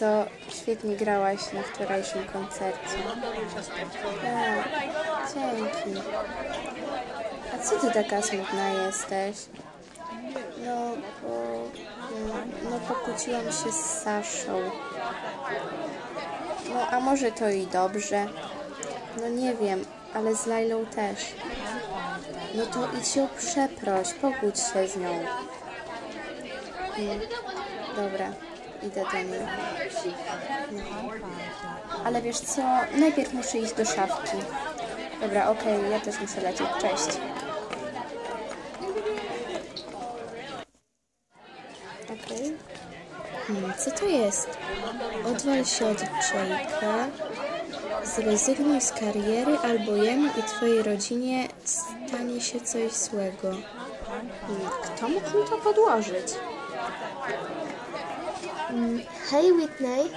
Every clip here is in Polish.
Co, świetnie grałaś na wczorajszym koncercie. Tak, dzięki. A co ty taka smutna jesteś? No, bo... No, pokłóciłam się z Saszą. No, a może to i dobrze? No nie wiem, ale z Lailą też. No to idź ją przeproś, pogódź się z nią. Mm, dobra, idę do niej. Ale wiesz co, najpierw muszę iść do szafki. Dobra, okej, ja też muszę lecieć. Cześć. Okej. Hmm, co to jest? Odwal się od Jake'a. Zrezygnuj z kariery, albo jemu i twojej rodzinie stanie się coś złego. Hmm, Kto mógł mi to podłożyć? Hej Whitney,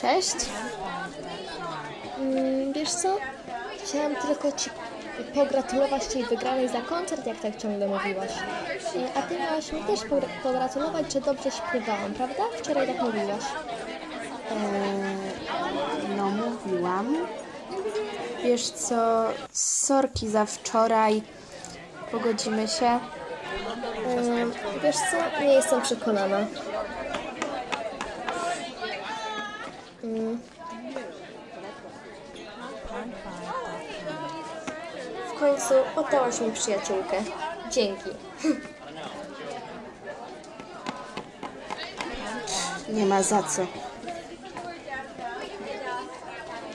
cześć. Mm, wiesz co? Chciałam tylko Ci pogratulować tej wygranej za koncert, jak tak ciągle mówiłaś. E, A Ty miałaś mi też pogra- pogratulować, że dobrze śpiewałam, prawda? Wczoraj tak mówiłaś. Eee, no, mówiłam. Wiesz co, sorki za wczoraj. Pogodzimy się. Wiesz co? Nie jestem przekonana. Mm. W końcu oddałaś mi przyjaciółkę. Dzięki. Nie ma za co.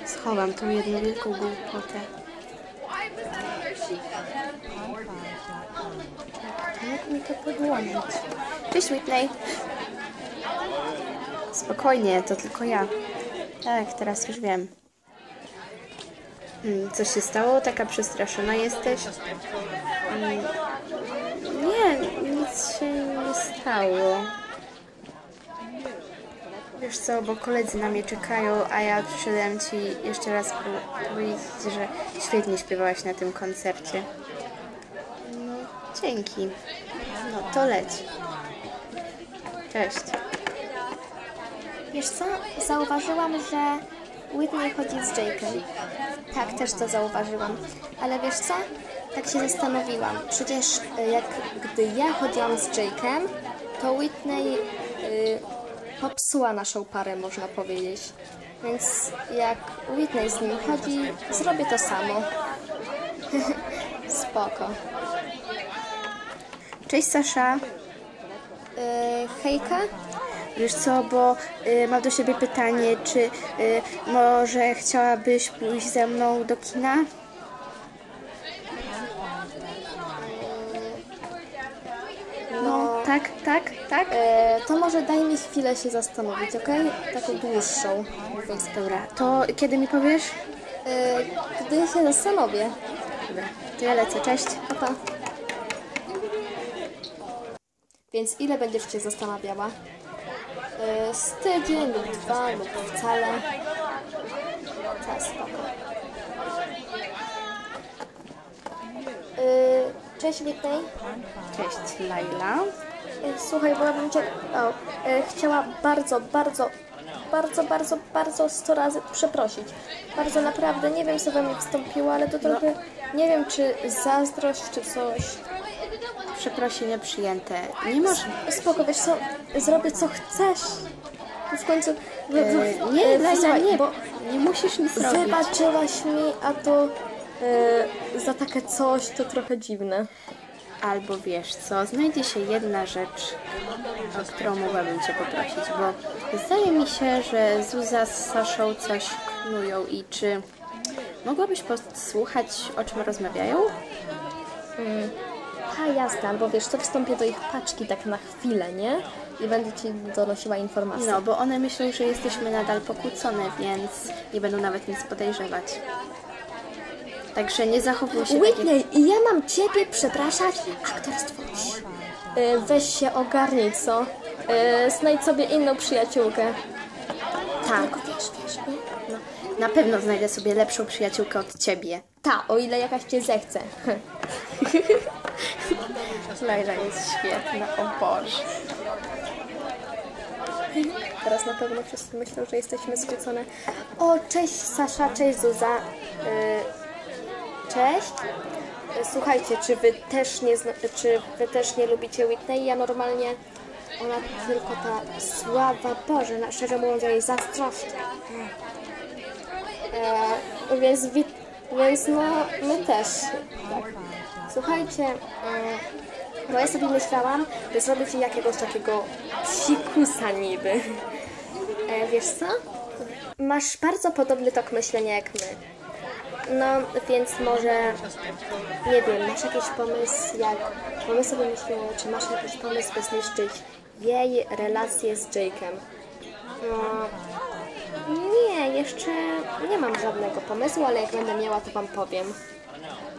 Schowam tą jedną wielką głupotę. Jak mi to podłożyć? Cześć Whitney. Spokojnie, to tylko ja. Tak, teraz już wiem. Hmm, coś się stało? Taka przestraszona jesteś? Hmm, nie, nic się nie stało. Wiesz co, bo koledzy na mnie czekają, a ja przyszedłem Ci jeszcze raz po- powiedzieć, że świetnie śpiewałaś na tym koncercie. Dzięki. No, to leć. Cześć. Wiesz co? Zauważyłam, że Whitney chodzi z Jake'em. Tak, też to zauważyłam. Ale wiesz co? Tak się zastanowiłam. Przecież y, jak gdy ja chodziłam z Jake'em, to Whitney y, popsuła naszą parę, można powiedzieć. Więc jak Whitney z nim chodzi, zrobię to samo. Spoko. Cześć Sasza. Y, hejka? Wiesz co, bo y, mam do siebie pytanie, czy y, może chciałabyś pójść ze mną do kina? No, tak, tak, tak. E, to może daj mi chwilę się zastanowić, ok? Taką dłuższą. Więc dobra, to kiedy mi powiesz? E, gdy się zastanowię. Dobra, to ja lecę, cześć. Pa, pa. Więc ile będziesz się zastanawiała? E, z tydzień lub dwa lub wcale. Tak, spoko. E, cześć Whitney. Cześć, Laila. E, Słuchaj, bo ja bym cię o, e, chciała bardzo, bardzo, bardzo, bardzo, bardzo sto razy przeprosić. Bardzo naprawdę, nie wiem co we mnie wstąpiło, ale to trochę, nie wiem czy zazdrość, czy coś. Przeprosiny przyjęte. Nie masz... Spoko, wiesz co, zrobię co chcesz. W końcu, wy, wy, E, nie, e, nie, bo nie musisz nic robić. wybaczyłaś mi, a to e, za takie coś to trochę dziwne. Albo wiesz co, znajdzie się jedna rzecz, o którą mogłabym Cię poprosić, bo zdaje mi się, że Zuza z Saszą coś knują i czy mogłabyś posłuchać, o czym rozmawiają? A jasne, albo wiesz co, wstąpię do ich paczki tak na chwilę, nie? I będę ci donosiła informacje. No, bo one myślą, że jesteśmy nadal pokłócone, więc nie będą nawet nic podejrzewać. Także nie zachowuj się tak. Whitney, i ja mam ciebie przepraszać? Aktorstwo. E, weź się ogarnij, co? E, znajdź sobie inną przyjaciółkę. Tak, Wiesz, wiesz, nie? no, na pewno znajdę sobie lepszą przyjaciółkę od Ciebie. Ta, o ile jakaś cię zechce. Laila jest świetna, o Boże. Teraz na pewno wszyscy myślą, że jesteśmy skłócone. O, cześć Sasza, cześć Zuza. Yy, cześć. Słuchajcie, czy wy też nie czy wy też nie lubicie Whitney? Ja normalnie ona tylko ta sława Boże, na, szczerze mówiąc, ja jej zazdroszczę. E, więc, wi- więc no, my też. Tak. Słuchajcie, e, bo ja sobie myślałam, by zrobić jakiegoś takiego psikusa niby. E, wiesz co? Masz bardzo podobny tok myślenia jak my. No, więc może, nie wiem, masz jakiś pomysł, jak, bo my sobie myślimy, czy masz jakiś pomysł, by zniszczyć jej relację z Jake'em. No, nie, jeszcze nie mam żadnego pomysłu, ale jak będę miała, to wam powiem.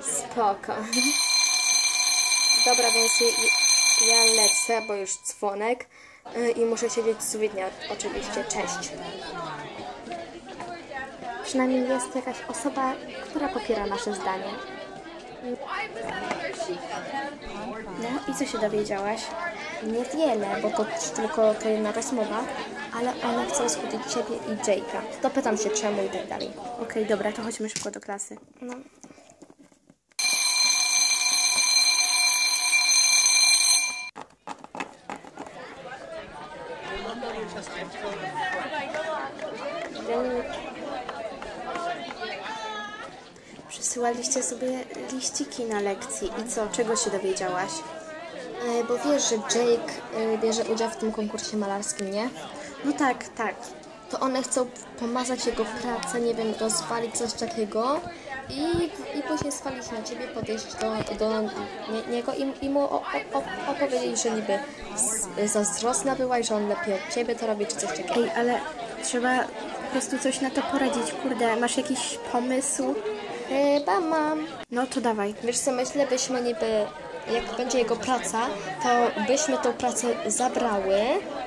Spoko. Dobra, więc ja- lecę, bo już dzwonek y, i muszę siedzieć z widnia, oczywiście. Cześć. Przynajmniej jest jakaś osoba, która popiera nasze zdanie. No i co się dowiedziałaś? Niewiele, bo to tylko to jedna rozmowa, ale one chcą skłócić ciebie i Jake'a. To pytam się czemu i tak dalej. Okej, dobra, to chodźmy szybko do klasy. No. Przysyłaliście sobie liściki na lekcji i co, czego się dowiedziałaś? E, Bo wiesz, że Jake e, bierze udział w tym konkursie malarskim, nie? No tak, tak. To one chcą pomazać jego pracę, nie wiem, rozwalić coś takiego i, i później swalić na ciebie, podejść do, do nie, niego i, i mu o, o, opowiedzieć, że niby z- zazdrosna była i że on lepiej od ciebie to robi, czy coś takiego. Ej, ale trzeba po prostu coś na to poradzić. Kurde, masz jakiś pomysł? Chyba mam. No to dawaj. Wiesz co, myślę, byśmy niby, jak będzie jego praca, to byśmy tą pracę zabrały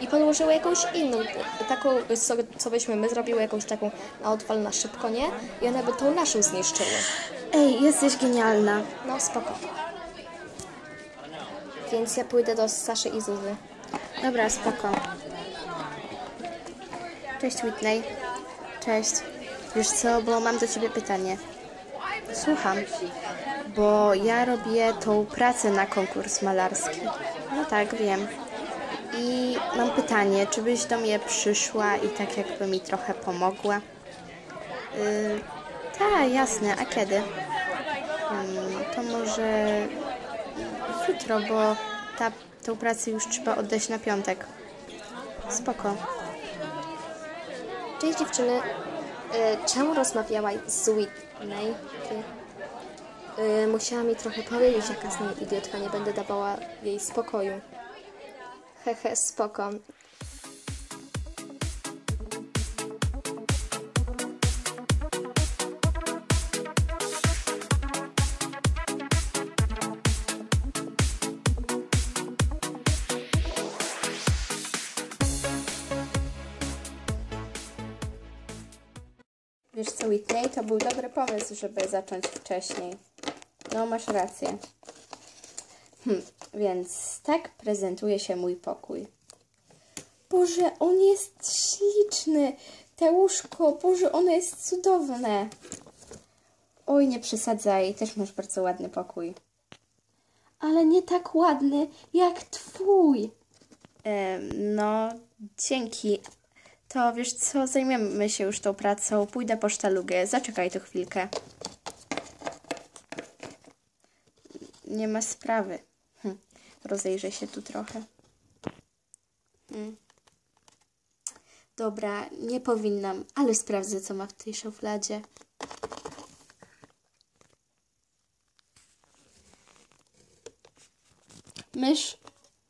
i podłożyły jakąś inną, taką, co, co byśmy my zrobiły, jakąś taką na odwal na szybko, nie? I one by tą naszą zniszczyły. Ej, jesteś genialna. No, spoko. Więc ja pójdę do Saszy i Zuzy. Dobra, spoko. Cześć Whitney. Cześć. Wiesz co, bo mam do ciebie pytanie. Słucham. Bo ja robię tą pracę na konkurs malarski. No tak, wiem. I mam pytanie, czy byś do mnie przyszła i tak jakby mi trochę pomogła? Yy, tak, jasne. A kiedy? Mm, to może jutro, bo ta, tą pracę już trzeba oddać na piątek. Spoko. Cześć dziewczyny. Y, czemu rozmawiałaś z Whitney? Y, musiała mi trochę powiedzieć, jaka z niej idiotka, nie będę dawała jej spokoju. Hehe, spoko. Wiesz co, Whitney, to był dobry pomysł, żeby zacząć wcześniej. No, masz rację. Hm, więc tak prezentuje się mój pokój. Boże, on jest śliczny. Te łóżko, Boże, ono jest cudowne. Oj, nie przesadzaj, też masz bardzo ładny pokój. Ale nie tak ładny jak twój. No, dzięki. To wiesz co, zajmiemy się już tą pracą. Pójdę po sztalugę. Zaczekaj tu chwilkę. Nie ma sprawy. Hm. Rozejrzę się tu trochę. Hmm. Dobra, nie powinnam, ale sprawdzę, co ma w tej szufladzie. Mysz.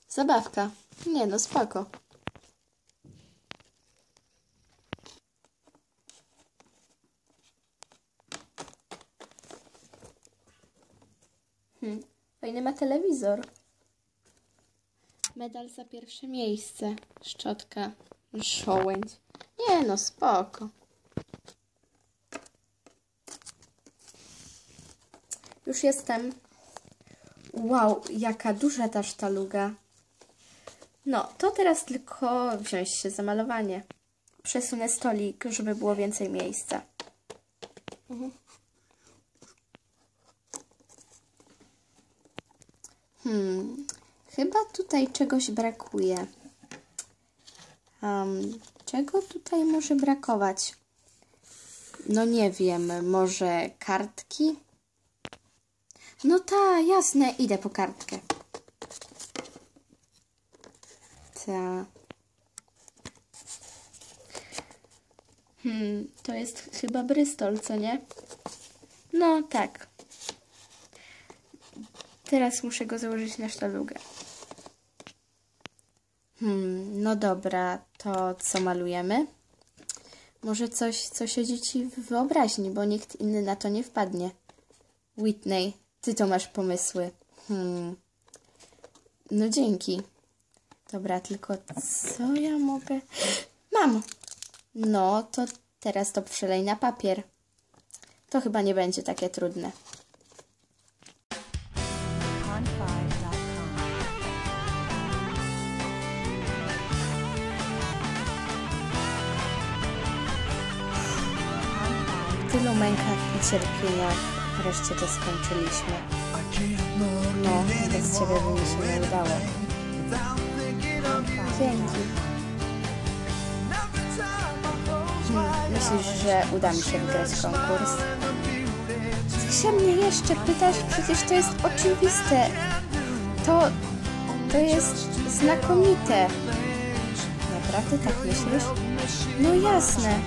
Zabawka. Nie no, spoko. Hmm. Ma telewizor. Medal za pierwsze miejsce. Szczotka. Szołędź. Nie no, spoko. Już jestem. Wow, jaka duża ta sztaluga. No, to teraz tylko wziąć się za malowanie. Przesunę stolik, żeby było więcej miejsca. Hmm, chyba tutaj czegoś brakuje. Um, czego tutaj może brakować? No nie wiem, może kartki? No ta, jasne, idę po kartkę. Ta. Hmm, to jest chyba Bristol, co nie? No tak. Teraz muszę go założyć na sztalugę. Hmm, no dobra, to co malujemy? Może coś, co siedzi ci w wyobraźni, bo nikt inny na to nie wpadnie. Whitney, ty to masz pomysły. Hmm. No dzięki. Dobra, tylko co ja mogę... Mam! No, to teraz to przelej na papier. To chyba nie będzie takie trudne. W tylu mękach i cierpieniach wreszcie to skończyliśmy. No, bez ciebie by mi się nie udało. Dzięki. Hmm, myślisz, że uda mi się wygrać konkurs? Się mnie jeszcze pytasz? Przecież to jest oczywiste. To, to jest znakomite. Naprawdę tak myślisz? No jasne.